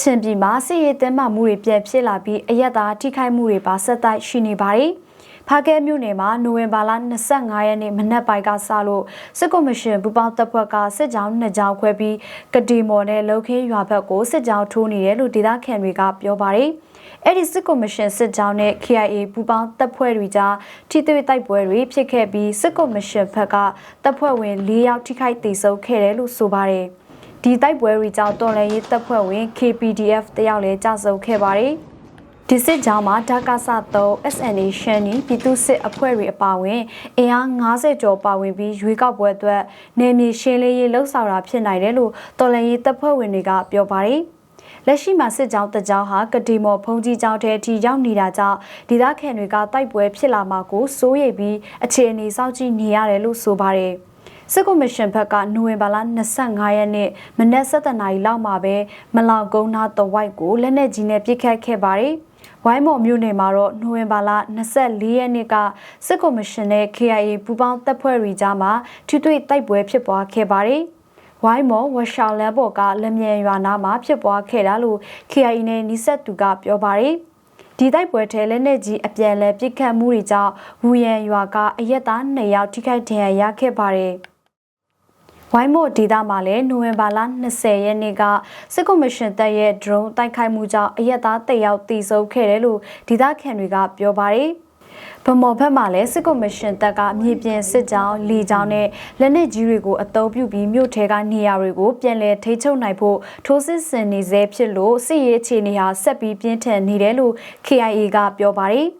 ချင်ပြည်မှာစစ်ရေးတင်းမာမှုတွေပြန်ဖြစ်လာပြီးအရက်သားထိခိုက်မှုတွေပါဆက်တိုက်ရှိနေပါတယ်။ဖားကဲမြို့နယ်မှာနိုဝင်ဘာလ25ရက်နေ့မနက်ပိုင်းကစလို့စစ်ကော်မရှင်ပူပေါင်းတပ်ဖွဲ့ကစစ်ကြောင်းနှစ်ကြောင်းခွဲပြီးကတိမော်နဲ့လုံခင်းရွာဘက်ကိုစစ်ကြောင်းထိုးနေတယ်လို့ဒေသခံတွေကပြောပါတယ်။အဲ့ဒီစစ်ကော်မရှင်စစ်ကြောင်းနဲ့ KIA ပူပေါင်းတပ်ဖွဲ့တွေကြားထိတွေ့တိုက်ပွဲတွေဖြစ်ခဲ့ပြီးစစ်ကော်မရှင်ဘက်ကတပ်ဖွဲ့ဝင်၄ယောက်ထိခိုက်ဒေဆုံးခဲ့တယ်လို့ဆိုပါတယ်။ ဒီတိုက်ပွဲတွေကြောင့်တော်လှန်ရေးတပ်ဖွဲ့ဝင် KPDF တယောက်လည်းကြာဆုံးခဲ့ပါတယ်။ဒီစစ်ကြောင်းမှာဓာကဆ3 SNA ရှမ်းနီပြည်သူစစ်အဖွဲ့တွေအပါအဝင်အင်အား90ကျော်ပါဝင်ပြီးရွေးကောက်ပွဲအတွက်နေမြေရှင်းလင်းရေးလှုပ်ဆောင်တာဖြစ်နိုင်တယ်လို့တော်လှန်ရေးတပ်ဖွဲ့ဝင်တွေကပြောပါတယ်။လက်ရှိမှာစစ်ကြောင်းတကြောင်းဟာကတိမော်ဖုံကြီးကျောင်းထဲအထိရောက်နေတာကြောင့်ဒေသခံတွေကတိုက်ပွဲဖြစ်လာမှာကိုစိုးရိမ်ပြီးအခြေအနေစောင့်ကြည့်နေရတယ်လို့ဆိုပါတယ်။ စစ်ကော်မရှင်ဘက်ကနိုဝင်ဘာလ25ရက်နေ့မနက်7:00နာရီလောက်မှာပဲမလောက်ကုန်းနာတဝိုက်ကိုလက်နက်ကြီးနဲ့ပစ်ခတ်ခဲ့ပါတယ်။ဝိုင်းမော်မြို့နယ်မှာတော့နိုဝင်ဘာလ24ရက်နေ့ကစစ်ကော်မရှင်နဲ့ KIA ပူးပေါင်းတပ်ဖွဲ့တွေကြားမှာထိတွေ့တိုက်ပွဲဖြစ်ပွားခဲ့ပါတယ်။ဝိုင်းမော်ဝရှောင်းလန်ဘော်ကလက်မြန်ရွာနာမှာဖြစ်ပွားခဲ့တာလို့ KIA နဲ့နီးစပ်သူကပြောပါတယ်။ဒီတိုက်ပွဲထဲလက်နက်ကြီးအပြန်လဲပစ်ခတ်မှုတွေကြောင့်ဝူရန်ရွာကအရက်သား2ယောက်ထိခိုက်ဒဏ်ရာရခဲ့ပါတယ်။ ဝိုင်းမို့ဒေသမှာလည်းနိုဝင်ဘာလ20ရက်နေ့ကစစ်ကော်မရှင်တပ်ရဲ့ drone တိုက်ခိုက်မှုကြောင့်အရက်သားတယောက်တိစုံခဲ့တယ်လို့ဒေသခံတွေကပြောပါတယ်။ဗမော်ဘက်မှာလည်းစစ်ကော်မရှင်တပ်ကမြေပြင်စစ်ကြောင်းလေကြောင်းနဲ့လက်နက်ကြီးတွေကိုအသုံးပြုပြီးမြို့ထဲကနေရာတွေကိုပြန်လည်ထိချုပ်နိုင်ဖို့ထိုးစစ်ဆင်နေဆဲဖြစ်လို့စစ်ရေးအခြေအနေဟာဆက်ပြီးပြင်းထန်နေတယ်လို့ KIA ကပြောပါတယ်။